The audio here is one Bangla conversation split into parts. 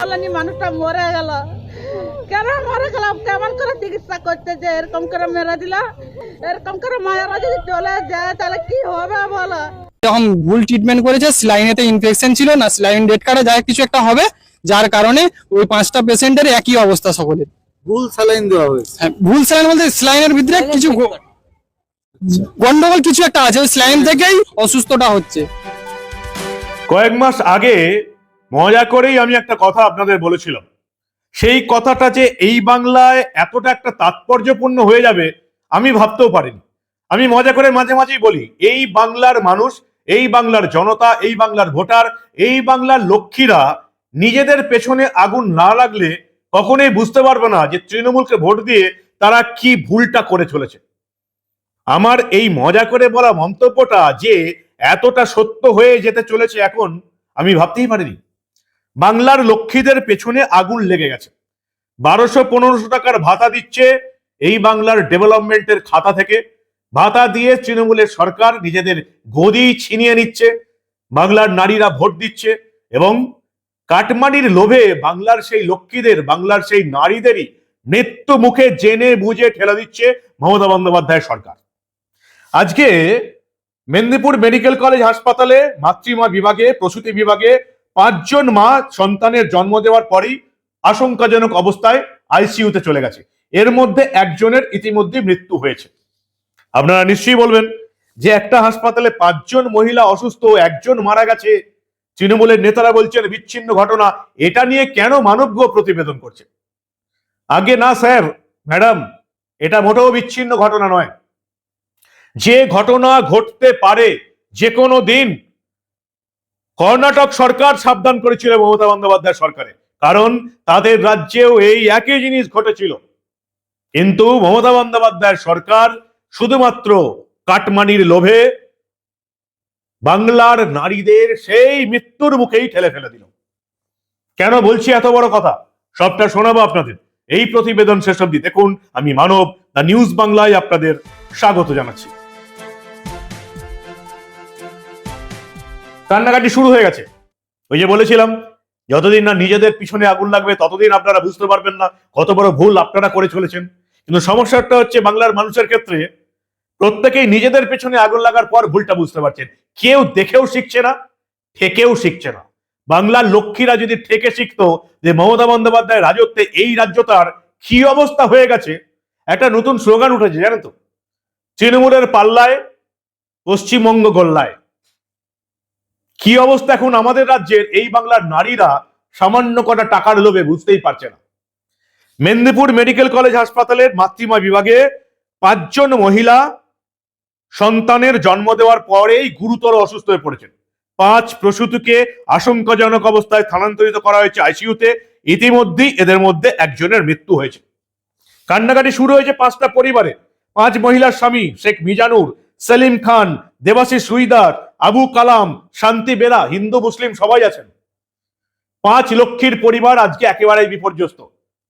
বলেনি মানুষটা মরে গেল। কেন মরে গেল? কেমন করে চিকিৎসা করতে যে এরকম করে মেরে দিল? এরকম করে মায়েরা যদি চলে যায় তাহলে কি হবে বলো? যখন ভুল ট্রিটমেন্ট করেছে স্লাইনেতে ইনফেকশন ছিল না স্লাইন ডেট কার্ডে যা কিছু একটা হবে যার কারণে ওই পাঁচটা পেশেন্টের একই অবস্থা সকলের। ভুল স্যালাইন দেওয়া হয়েছে। হ্যাঁ, ভুল স্লাইন বলতে স্লাইনের ভিতরে কিছু গন্ডগোল কিছু একটা আছে ওই স্লাইন থেকেই অসুস্থটা হচ্ছে। কয়েক মাস আগে মজা করেই আমি একটা কথা আপনাদের বলেছিলাম। সেই কথাটা যে এই বাংলায় এতটা একটা তাৎপর্যপূর্ণ হয়ে যাবে, আমি ভাবতেও পারিনি। আমি মজা করে মাঝে মাঝেই বলি, এই বাংলার মানুষ, এই বাংলার জনতা, এই বাংলার ভোটার, এই বাংলার লক্ষ্মীরা নিজেদের পেছনে আগুন না লাগলে কখনোই বুঝতে পারবে না যে তৃণমূলকে ভোট দিয়ে তারা কি ভুলটা করে চলেছে। আমার এই মজা করে বলা মন্তব্যটা যে এতটা সত্য হয়ে যেতে চলেছে এখন, আমি ভাবতেই পারিনি। বাংলার লক্ষ্মীদের পেছনে আগুন লেগে গেছে। বারোশো পনেরোশো টাকার ভাতা দিচ্ছে এই বাংলার ডেভেলপমেন্টের খাতা থেকে। ভাতা দিয়ে তৃণমূলের সরকার নিজেদের গদি ছিনিয়ে নিচ্ছে, বাংলার নারীরা ভোট দিচ্ছে এবং কাটমানির লোভে বাংলার সেই লক্ষ্মীদের, বাংলার সেই নারীদেরই মৃত্যু মুখে জেনে বুঝে ঠেলা দিচ্ছে মমতা বন্দ্যোপাধ্যায় সরকার। আজকে মেদিনীপুর মেডিকেল কলেজ হাসপাতালে মাতৃমা বিভাগে, প্রসূতি বিভাগে পাঁচজন মা সন্তানের জন্ম দেওয়ার পরই আশঙ্কাজনক অবস্থায় আইসিইউতে চলে গেছে। এর মধ্যে একজনের ইতিমধ্যে মৃত্যু হয়েছে। আপনারা নিশ্চয়ই বলবেন যে একটা হাসপাতালে পাঁচজন মহিলা অসুস্থ, একজন মারা গেছে। তৃণমূলের নেতারা বলছেন, বিচ্ছিন্ন ঘটনা। এটা নিয়ে কেন মানবজ্ঞ প্রতিবেদন করছে? আগে না স্যার, ম্যাডাম, এটা মোটেও বিচ্ছিন্ন ঘটনা নয়। যে ঘটনা ঘটতে পারে যে কোনো দিন কর্ণাটক সরকার সাবধান করেছিল মমতা বন্দ্যোপাধ্যায় সরকারে। কারণ তাদের রাজ্যেও এই একই জিনিস ঘটেছিল। কিন্তু মমতা বন্দ্যোপাধ্যায় সরকার শুধুমাত্র কাটমানির লোভে বাংলার নারীদের সেই মৃত্যুর মুখেই ঠেলে ফেলে দিল। কেন বলছি এত বড় কথা? সবটা শোনাবো আপনাদের। এই প্রতিবেদন শেষ অব্দি দেখুন। আমি মানব, দ্য নিউজ বাংলায় আপনাদের স্বাগত জানাচ্ছি। কান্নাকাটি শুরু হয়ে গেছে। ওই যে বলেছিলাম, যতদিন না নিজেদের পিছনে আগুন লাগবে, ততদিন আপনারা বুঝতে পারবেন না কত বড় ভুল আপনারা করে চলেছেন। কিন্তু সমস্যাটা হচ্ছে বাংলার মানুষের ক্ষেত্রে প্রত্যেকেই নিজেদের পেছনে আগুন লাগার পর ভুলটা বুঝতে পারছেন। কেউ দেখেও শিখছে না, ঠেকেও শিখছে না। বাংলার লক্ষ্মীরা যদি ঠেকে শিখতো যে মমতা বন্দ্যোপাধ্যায় রাজত্বে এই রাজ্যটার কি অবস্থা হয়ে গেছে? একটা নতুন স্লোগান উঠেছে, জানেন তো? তৃণমূলের পাল্লায় পশ্চিমবঙ্গ গোল্লায়। কি অবস্থা এখন আমাদের রাজ্যের? এই বাংলার নারীরা সামান্য কটা টাকার লোভে বুঝতেই পারছে না। মেদিনীপুর মেডিকেল কলেজ হাসপাতালের মাতৃমা বিভাগে পাঁচজন মহিলা সন্তানের জন্ম দেওয়ার পরেই গুরুতর অসুস্থ হয়ে পড়েছেন। পাঁচ প্রসূতিকে আশঙ্কাজনক অবস্থায় স্থানান্তরিত করা হয়েছে আইসিইউতে। ইতিমধ্যেই এদের মধ্যে একজনের মৃত্যু হয়েছে। কান্নাকাটি শুরু হয়েছে পাঁচটা পরিবারে। পাঁচ মহিলার স্বামী শেখ মিজানুর সেলিম খান, দেবাশিস সুইদার আবু কালাম, শান্তি বেরা, হিন্দু, মুসলিম সবাই আছেন। পাঁচ লক্ষীর পরিবার আজকে একেবারেই বিপর্যস্ত।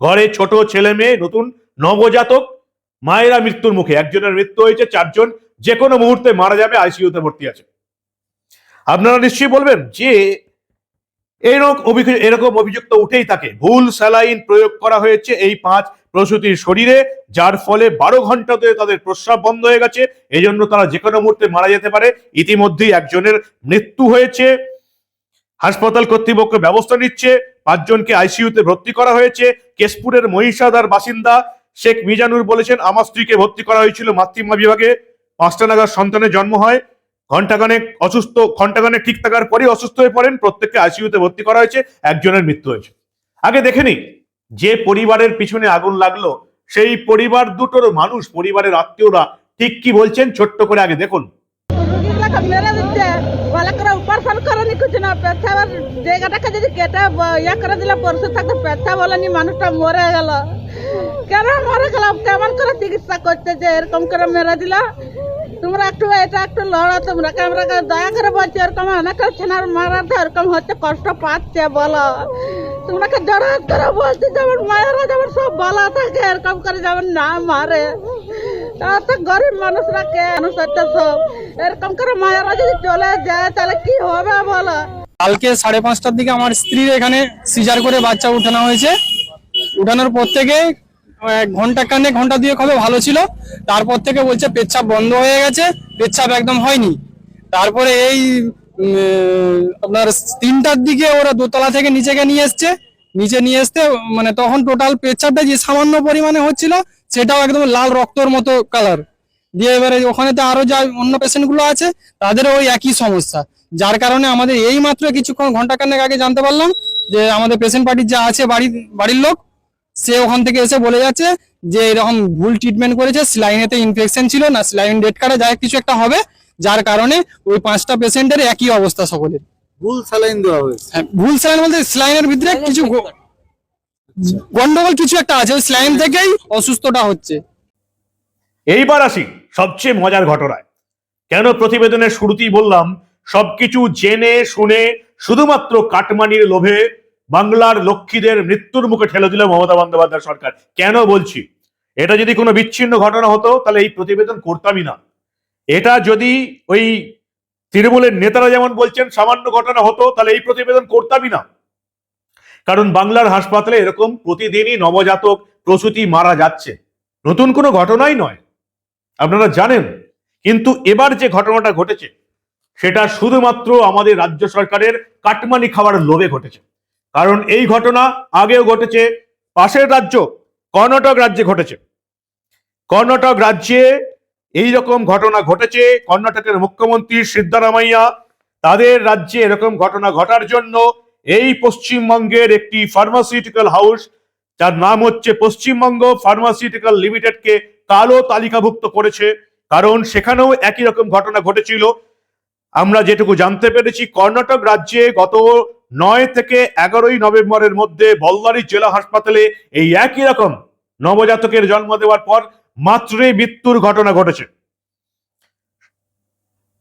ঘরে ছোট ছেলে মেয়ে, নতুন নবজাতক, মায়েরা মৃত্যুর মুখে। একজনের মৃত্যু হয়েছে, চারজন যে কোনো মুহূর্তে মারা যাবে, আইসিইউতে ভর্তি আছে। আপনারা নিশ্চয়ই বলবেন, যে এরকম অভিযোগ এরকম উঠেই থাকে ভুল স্যালাইন প্রয়োগ করা হয়েছে এই পাঁচ প্রসূতির শরীরে, যার ফলে বারো ঘন্টাতে তাদের প্রস্রাব বন্ধ হয়ে গেছে। এই জন্য তারা যে কোনো মুহূর্তে মারা যেতে পারে। ইতিমধ্যেই একজনের মৃত্যু হয়েছে। হাসপাতাল কর্তৃপক্ষ ব্যবস্থা নিচ্ছে। পাঁচজনকে আইসিইউতে ভর্তি করা হয়েছে। কেশপুরের মহিষাদার বাসিন্দা শেখ মিজানুর বলেছেন, আমার স্ত্রীকে ভর্তি করা হয়েছিল মাতৃমা বিভাগে। পাঁচটা নাগাদ সন্তানের জন্ম হয়। ঘন্টাখানেক অসুস্থ, ঘন্টাখানেক ঠিক থাকার পরই অসুস্থ হয়ে পড়েন, প্রত্যেককে আইসিইউতে ভর্তি করা হয়েছে, একজনের মৃত্যু হয়েছে। আগে দেখে নিই, যে পরিবারের পিছনে আগুন লাগল, সেই পরিবার দুটোর মানুষ, পরিবারের আত্মীয়রা ঠিক কি বলছেন ছোট্ট করে আগে দেখুন। মানুষটা মরে গেল কেন মরে গেল? কেমন করে চিকিৎসা করতে যে এরকম করে মেরে দিল? তোমরা একটু এটা একটু লড়ো তোমরা। আমরা দয়া করে বলছি এরকম অনেক ছেনার মারা তো এরকম হচ্ছে, কষ্ট পাচ্ছে বলো। তোমরাকে জড়াত করে বলছি, যেমন মায়েরা যেমন সব বলা থাকে, এরকম করে যেমন না মারে। তারা তো গরিব মানুষরা কে? মানুষ হচ্ছে সব। এরকম করে মায়েরা যদি চলে যায়, তাহলে কি হবে বলো? কালকে সাড়ে পাঁচটার দিকে আমার স্ত্রীর এখানে সিজার করে বাচ্চা উঠানো হয়েছে। উঠানোর পর থেকে ঘণ্টা কানে ঘণ্টা দুয়েক হবে, ভালো ছিল। তারপর থেকে বলছে পেচ্ছাপ বন্ধ হয়ে গেছে, পেচ্ছাপ একদম হয়নি। তারপরে এই আপনার তিনটার দিকে ওরা দোতলা থেকে নিচেকে নিয়ে এসছে। নিচে নিয়ে আসতে মানে তখন টোটাল পেচ্ছাপটা যে সামান্য পরিমাণে হচ্ছিল, সেটাও একদম লাল রক্তর মতো কালার দিয়ে এবারে ওখানে তো আরও যা অন্য পেশেন্টগুলো আছে, তাদেরও ওই একই সমস্যা। যার কারণে আমাদের এই মাত্র কিছুক্ষণ, ঘণ্টা খানেক আগে জানতে পারলাম যে আমাদের পেশেন্ট পার্টির যা আছে বাড়ির বাড়ির লোক সে ওখান থেকে এসে বলে যাচ্ছে যে এরকম ভুল ট্রিটমেন্ট করেছে স্লাইনেতে ইনফেকশন ছিল না স্লাইন ডেট কার্ডে যায় কিছু একটা হবে যার কারণে ওই পাঁচটা পেশেন্টের একই অবস্থা সকলের। ভুল স্যালাইন দেওয়া হয়েছে। হ্যাঁ, ভুল স্লাইন বলতে স্লাইনের ভিতরে কিছু গন্ডগোল কিছু একটা আছে ওই স্লাইন থেকেই অসুস্থটা হচ্ছে। এইবার আসি সবচেয়ে মজার ঘটনায়। কেন প্রতিবেদনের শুরুতেই বললাম সবকিছু জেনে শুনে শুধুমাত্র কাটমানির লোভে বাংলার লক্ষ্মীদের মৃত্যুর মুখে ঠেলে দিল মমতা বন্দ্যোপাধ্যায় সরকার। কেন বলছি? এটা যদি কোনো বিচ্ছিন্ন ঘটনা হতো, তাহলে এই প্রতিবেদন করতামই না। এটা যদি ওই তৃণমূলের নেতারা যেমন বলছেন, সামান্য ঘটনা হতো, তাহলে এই প্রতিবেদন করতামই না। কারণ বাংলার হাসপাতালে এরকম প্রতিদিনই নবজাতক প্রসূতি মারা যাচ্ছে। নতুন কোনো ঘটনাই নয়। আপনারা জানেন। কিন্তু এবার যে ঘটনাটা ঘটেছে, সেটা শুধুমাত্র আমাদের রাজ্য সরকারের কাটমানি খাওয়ার লোভে ঘটেছে। কারণ এই ঘটনা আগেও ঘটেছে, পাশের রাজ্য, কর্ণাটক রাজ্যে ঘটেছে। কর্ণাটক রাজ্যে এই রকম ঘটনা ঘটেছে, কর্ণাটকের মুখ্যমন্ত্রী সিদ্ধারামাইয়া তাদের রাজ্যে এরকম ঘটনা ঘটার জন্য এই পশ্চিমবঙ্গের একটি ফার্মাসিউটিক্যাল হাউস যার নাম হচ্ছে পশ্চিমবঙ্গ ফার্মাসিউটিক্যাল লিমিটেডকে কালো তালিকাভুক্ত করেছে। কারণ সেখানেও একই রকম ঘটনা ঘটেছিল। আমরা যেটুকু জানতে পেরেছি, কর্ণাটক রাজ্যে গত নয় থেকে এগারোই নভেম্বরের মধ্যে বল্লারি জেলা হাসপাতালে এই একই রকম নবজাতকের জন্ম দেওয়ার পর মাত্রই মৃত্যুর ঘটনা ঘটেছে।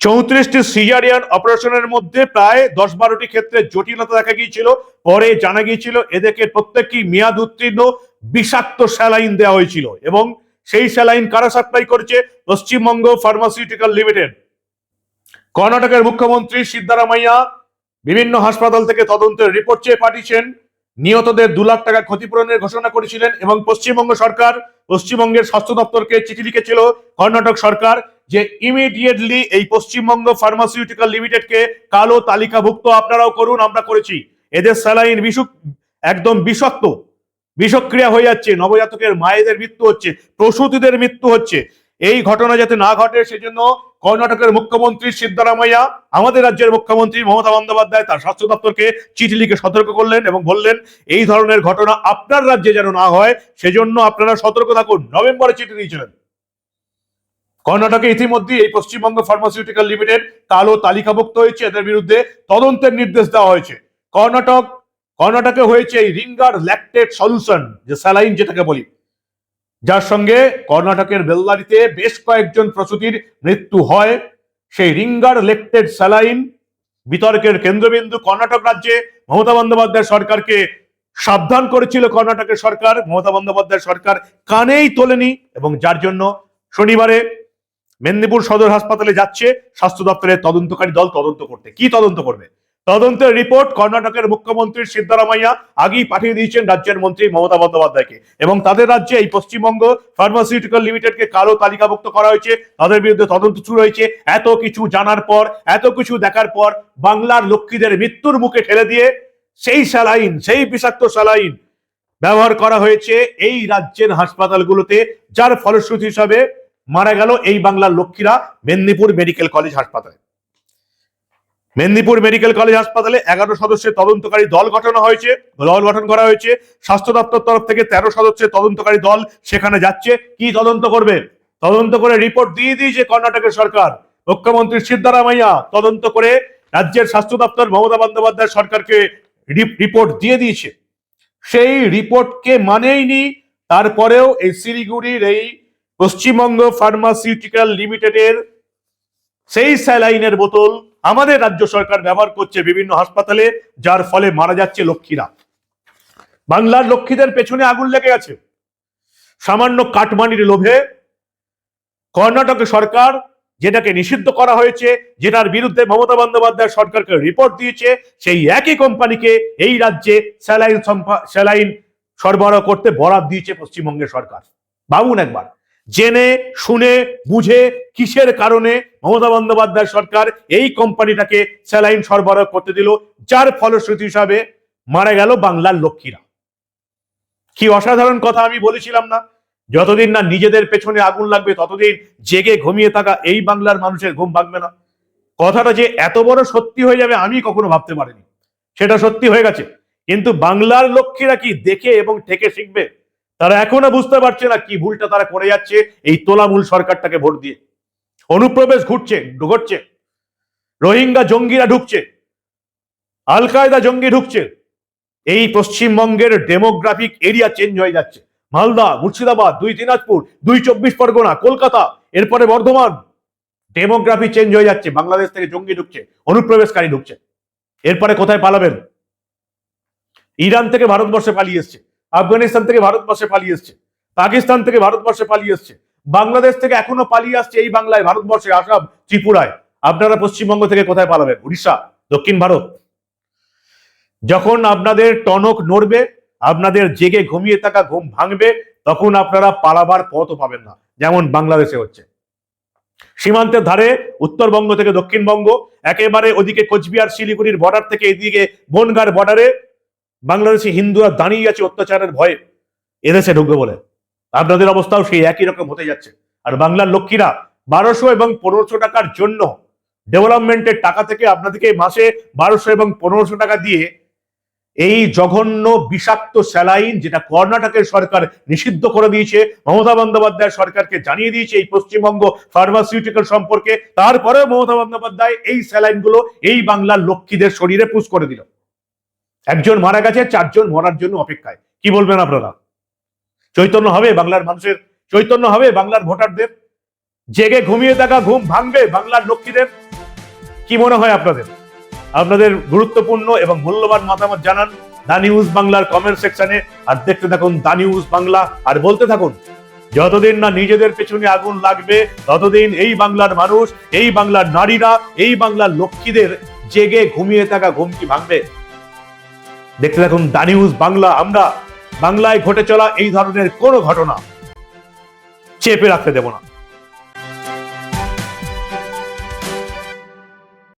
চৌত্রিশটি সিজারিয়ান অপারেশনের মধ্যে প্রায় দশ বারোটি ক্ষেত্রে জটিলতা দেখা গিয়েছিল। পরে জানা গিয়েছিল, এদেরকে প্রত্যেকটি মেয়াদ উত্তীর্ণ বিষাক্ত স্যালাইন দেওয়া হয়েছিল এবং সেই স্যালাইন কারা সাপ্লাই করেছে? Paschimbanga pharmaceutical limited. কর্ণাটকের মুখ্যমন্ত্রী সিদ্ধারামাইয়া বিভিন্ন হাসপাতাল থেকে তদন্তের রিপোর্ট চেয়ে পাঠিয়েছেন। নিহতদের দু লাখ টাকা ক্ষতিপূরণের ঘোষণা করেছিলেন এবং পশ্চিমবঙ্গ সরকার, পশ্চিমবঙ্গের স্বাস্থ্য দপ্তরকে চিঠি লিখেছিল কর্ণাটক সরকার যে ইমিডিয়েটলি এই পশ্চিমবঙ্গ ফার্মাসিউটিক্যাল লিমিটেডকে কালো তালিকাভুক্ত আপনারাও করুন, আমরা করেছি। এদের স্যালাইন বিষুক, একদম বিষাক্ত, বিষক্রিয়া হয়ে যাচ্ছে, নবজাতকের মায়েদের মৃত্যু হচ্ছে, প্রসূতিদের মৃত্যু হচ্ছে। এই ঘটনা যাতে না ঘটে, সেজন্য কর্ণাটকের মুখ্যমন্ত্রী সিদ্ধারামাইয়া, আমাদের রাজ্যের মুখ্যমন্ত্রী মমতা বন্দ্যোপাধ্যায় তার স্বাস্থ্য দপ্তরকে চিঠি লিখে সতর্ক করলেন এবং বললেন, এই ধরনের ঘটনা আপনার রাজ্যে যেন না হয়, সেজন্য আপনারা সতর্ক থাকুন। নভেম্বরে চিঠি দিয়েছিলেন। কর্ণাটকে ইতিমধ্যে এই পশ্চিমবঙ্গ ফার্মাসিউটিক্যাল লিমিটেড কালো তালিকাভুক্ত হয়েছে। এদের বিরুদ্ধে তদন্তের নির্দেশ দেওয়া হয়েছে। কর্ণাটক, কর্ণাটকে হয়েছে এই রিঙ্গার ল্যাকটেড সলিউশন, যে স্যালাইন যেটাকে বলি। যার সঙ্গে কর্ণাটকের বেল্লারিতে বেশ কয়েকজন প্রসূতির মৃত্যু হয়। সেই রিঙ্গার লেকটেড স্যালাইন বিতর্কের কেন্দ্রবিন্দু কর্ণাটক রাজ্যে মমতা বন্দ্যোপাধ্যায় সরকারকে সাবধান করেছিল কর্ণাটকের সরকার। মমতা বন্দ্যোপাধ্যায় সরকার কানেই তোলেনি এবং যার জন্য শনিবারে মেদিনীপুর সদর হাসপাতালে যাচ্ছে। স্বাস্থ্য দপ্তরের তদন্তকারী দল তদন্ত করতে। কি তদন্ত করবে? তদন্তের রিপোর্ট কর্ণাটকের মুখ্যমন্ত্রী সিদ্ধারামাইয়া আগেই পাঠিয়ে দিয়েছেন রাজ্যের মন্ত্রী মমতা বন্দ্যোপাধ্যায়কে। এবং তাদের রাজ্যে এই পশ্চিমবঙ্গ ফার্মাসিউটিক্যাল লিমিটেডকে কালো তালিকাভুক্ত করা হয়েছে, তাদের বিরুদ্ধে তদন্ত শুরু হয়েছে। এত কিছু জানার পর, এত কিছু দেখার পর বাংলার লক্ষ্মীদের মৃত্যুর মুখে ঠেলে দিয়ে সেই স্যালাইন, সেই বিষাক্ত স্যালাইন ব্যবহার করা হয়েছে এই রাজ্যের হাসপাতালগুলোতে, যার ফলশ্রুতি হিসাবে মারা গেল এই বাংলার লক্ষ্মীরা মেদিনীপুর মেডিকেল কলেজ হাসপাতালে। মেদিনীপুর মেডিকেল কলেজ হাসপাতালে এগারো সদস্যের তদন্তকারী দল গঠন হয়েছে, দল গঠন করা হয়েছে। স্বাস্থ্য দপ্তর তরফ থেকে তেরো সদস্যের তদন্তকারী দল সেখানে যাচ্ছে। কি তদন্ত করবে? তদন্ত করে রিপোর্ট দিয়ে দিয়েছে কর্ণাটকের সরকার। মুখ্যমন্ত্রী সিদ্ধারামাইয়া তদন্ত করে রাজ্যের স্বাস্থ্য দপ্তর মমতা বন্দ্যোপাধ্যায় সরকারকে রিপোর্ট দিয়ে দিয়েছে। সেই রিপোর্টকে মানেইনি তারপরেও এই শিলিগুড়ির এই পশ্চিমবঙ্গ ফার্মাসিউটিক্যাল লিমিটেডের সেই স্যালাইনের বোতল আমাদের রাজ্য সরকার ব্যবহার করছে বিভিন্ন হাসপাতালে, যার ফলে মারা যাচ্ছে লক্ষ্মীরা। বাংলার লক্ষ্মীদের পেছনে আগুন লেগে গেছে। সামান্য কাটমানির লোভে কর্ণাটক সরকার যেটাকে নিষিদ্ধ করা হয়েছে, যেটার বিরুদ্ধে মমতা বন্দ্যোপাধ্যায় সরকারকে রিপোর্ট দিয়েছে, সেই একই কোম্পানিকে এই রাজ্যে স্যালাইন স্যালাইন সরবরাহ করতে বরাদ দিয়েছে পশ্চিমবঙ্গের সরকার। ভাবুন একবার। জেনে, শুনে, বুঝে কিসের কারণে মমতা বন্দ্যোপাধ্যায় সরকার এই কোম্পানিটাকে স্যালাইন সরবরাহ করতে দিল, যার ফলশ্রুতি হিসাবে মারা গেল বাংলার লক্ষ্মীরা। কি অসাধারণ কথা আমি বলেছিলাম না? যতদিন না নিজেদের পেছনে আগুন লাগবে, ততদিন জেগে ঘুমিয়ে থাকা এই বাংলার মানুষের ঘুম ভাঙবে না। কথাটা যে এত বড় সত্যি হয়ে যাবে আমি কখনো ভাবতে পারিনি। সেটা সত্যি হয়ে গেছে। কিন্তু বাংলার লক্ষ্মীরা কি দেখে এবং ঠেকে শিখবে? তারা এখনও বুঝতে পারছে না কি ভুলটা তারা করে যাচ্ছে এই তোলামূল সরকারটাকে ভোট দিয়ে। অনুপ্রবেশ ঘুরছে ঢুকছে রোহিঙ্গা জঙ্গিরা ঢুকছে। আল কায়দা জঙ্গি ঢুকছে। এই পশ্চিমবঙ্গের ডেমোগ্রাফিক এরিয়া চেঞ্জ হয়ে যাচ্ছে। মালদা, মুর্শিদাবাদ, দুই দিনাজপুর, দুই চব্বিশ পরগনা, কলকাতা, এরপরে বর্ধমান। ডেমোগ্রাফি চেঞ্জ হয়ে যাচ্ছে। বাংলাদেশ থেকে জঙ্গি ঢুকছে, অনুপ্রবেশকারী ঢুকছে। এরপরে কোথায় পালাবেন? ইরান থেকে ভারতবর্ষে পালিয়ে এসছে। আফগানিস্তান থেকে ভারতবর্ষে পালিয়ে এসছে, পাকিস্তান থেকে ভারতবর্ষে পালিয়ে এসছে, বাংলাদেশ থেকে এখনও পালিয়ে আসছে এই বাংলায় ভারতবর্ষে আসাম, ত্রিপুরায়। আপনারা পশ্চিমবঙ্গ থেকে কোথায় পালাবেন? উড়িষ্যা, দক্ষিণ ভারত। যখন আপনাদের টনক নড়বে, আপনাদের জেগে ঘুমিয়ে থাকা ঘুম ভাঙবে, তখন আপনারা পালাবার পথও পাবেন না, যেমন বাংলাদেশে হচ্ছে। সীমান্তের ধারে উত্তরবঙ্গ থেকে দক্ষিণবঙ্গ, একেবারে ওদিকে কোচবিহার, শিলিগুড়ির বর্ডার থেকে এদিকে বনগার বর্ডারে বাংলাদেশি হিন্দুরা দাঁড়িয়ে আছে অত্যাচারের ভয়ে এদেশে ঢুকবে বলে। আপনাদের অবস্থাও সেই একই রকম হতে যাচ্ছে। আর বাংলার লক্ষ্মীরা বারোশো এবং পনেরোশো টাকার জন্য ডেভেলপমেন্টের টাকা থেকে আপনাদেরকে মাসে বারোশো এবং পনেরোশো টাকা দিয়ে এই জঘন্য বিষাক্ত স্যালাইন যেটা কর্ণাটকের সরকার নিষিদ্ধ করে দিয়েছে, মমতা বন্দ্যোপাধ্যায় সরকারকে জানিয়ে দিয়েছে এই পশ্চিমবঙ্গ ফার্মাসিউটিক্যাল সম্পর্কে। তারপরেও মমতা বন্দ্যোপাধ্যায় এই স্যালাইনগুলো এই বাংলার লক্ষ্মীদের শরীরে পুশ করে দিল। একজন মারা গেছে, চারজন মরার জন্য অপেক্ষায়। কি বলবেন আপনারা? চৈতন্য হবে বাংলার মানুষের, চৈতন্য হবে বাংলার ভোটারদের। জেগে ঘুমিয়ে থাকা, ঘুম ভাঙবে বাংলার লক্ষ্মীদের। কি মনে হয় আপনাদের? আপনাদের গুরুত্বপূর্ণ এবং মূল্যবান মতামত জানান দা নিউজ বাংলার কমেন্ট সেকশনে আর দেখতে থাকুন দা নিউজ বাংলা। আর বলতে থাকুন, যতদিন না নিজেদের পেছনে আগুন লাগবে, ততদিন এই বাংলার মানুষ, এই বাংলার নারীরা, এই বাংলার লক্ষ্মীদের জেগে ঘুমিয়ে থাকা ঘুমটি ভাঙবে? দেখতে থাকুন দা নিউজ বাংলা, আমরা বাংলায় ঘটে চলা এই ধরনের কোনো ঘটনা চেপে রাখতে দেব না।